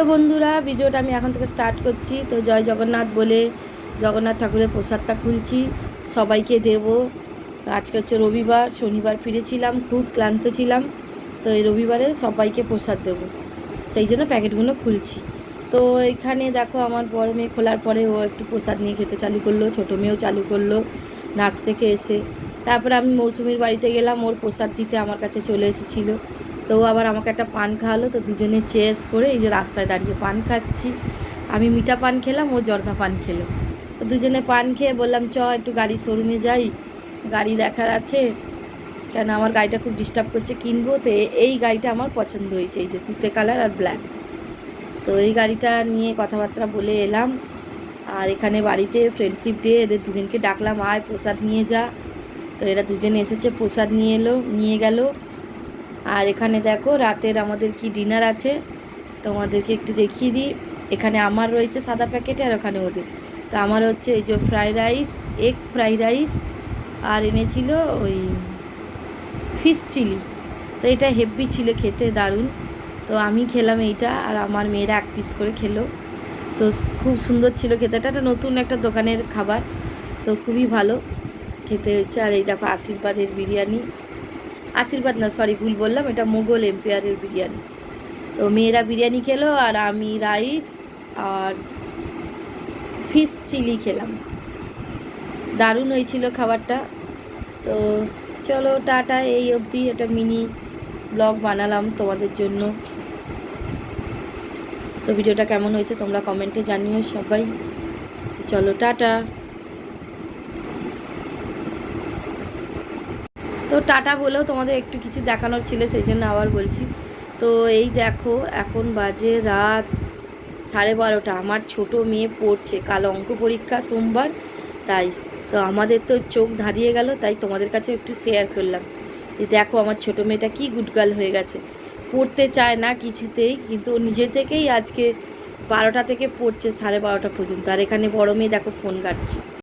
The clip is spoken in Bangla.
তো বন্ধুরা, ভিডিওটা আমি এখন থেকে স্টার্ট করছি। তো জয় জগন্নাথ বলে জগন্নাথ ঠাকুরের প্রসাদটা খুলছি। সবাইকে দেব। আজকে হচ্ছে রবিবার, শনিবার ফিরেছিলাম, খুব ক্লান্ত ছিলাম। তো এই রবিবারে সবাইকে প্রসাদ দেবো। সেই জন্য প্যাকেটগুলো খুলছি। তো এখানে দেখো, আমার বড় মেয়ে খোলার পরে ও একটু প্রসাদ নিয়ে খেতে চালু করল, ছোটো মেয়েও চালু করল, নাচ থেকে এসে। তারপরে আমি মৌসুমির বাড়িতে গেলাম, ওর প্রসাদ দিতে আমার কাছে চলে এসেছিল। তো আবার আমাকে একটা পান খাওয়ালো, তো দুজনে চেস করে এই যে রাস্তায় দাঁড়িয়ে পান খাচ্ছি। আমি মিঠা পান খেলাম, ও জর্দা পান খেলো। তো দুজনে পান খেয়ে বললাম, চ, একটু গাড়ির শোরুমে যাই, গাড়ি দেখার আছে। কেন আমার গাড়িটা খুব ডিস্টার্ব করছে, কিনবো। তো এই গাড়িটা আমার পছন্দ হয়েছে, এই যে তুতে কালার আর ব্ল্যাক তো এই গাড়িটা নিয়ে কথাবার্তা বলে এলাম। আর এখানে বাড়িতে ফ্রেন্ডশিপ ডে এদের দুজনকে ডাকলাম, আয় প্রসাদ নিয়ে যা। তো এরা দুজনে এসেছে, প্রসাদ নিয়ে এলো, নিয়ে গেল। আর এখানে দেখো রাতের আমাদের কি ডিনার আছে? তোমাদেরকে একটু দেখিয়ে দিই। এখানে আমার রয়েছে সাদা প্যাকেটে আর ওখানে ওদের। তো আমার হচ্ছে এই যে fried rice egg fried rice আর এনেছিল ওই ফিশ চিলি তো এটা হেভি ছিল খেতে, দারুণ। তো আমি খেলাম এইটা আর আমার মেয়েরা এক পিস করে খেলো। তো খুব সুন্দর ছিল খেতে। এটা একটা নতুন একটা দোকানের খাবার। তো খুবই ভালো খেতে হচ্ছে আর এই দেখো আশীর্বাদের বিরিয়ানি। আশীর্বাদ না সরি ভুল বললাম, এটা মোগল এম্পায়ারের বিরিয়ানি। তো মেয়েরা বিরিয়ানি খেলো আর আমি রাইস আর ফিশ চিলি খেলাম। দারুণ হয়েছিল খাবারটা। তো চলো, টাটা, এই অবধি এটা মিনি ব্লগ বানালাম তোমাদের জন্য। তো ভিডিওটা কেমন হয়েছে তোমরা কমেন্টে জানিও সবাই। চলো, টাটা। তো টাটা বলেও তোমাদের একটু কিছু দেখানোর ছিল, সেই জন্য আবার বলছি। তো এই দেখো, এখন বাজে রাত সাড়ে বারোটা। আমার ছোট মেয়ে পড়ছে, কাল অঙ্ক পরীক্ষা সোমবার, তাই। তো আমাদের তো চোখ ধাঁধিয়ে গেল, তাই তোমাদের কাছে একটু শেয়ার করলাম। যে দেখো আমার ছোট মেয়েটা কি গুডগাল হয়ে গেছে। পড়তে চায় না কিছুতেই, কিন্তু নিজে থেকেই আজকে বারোটা থেকে পড়ছে, সাড়ে বারোটা পর্যন্ত। আর এখানে বড় মেয়ে দেখো ফোন কাটছে।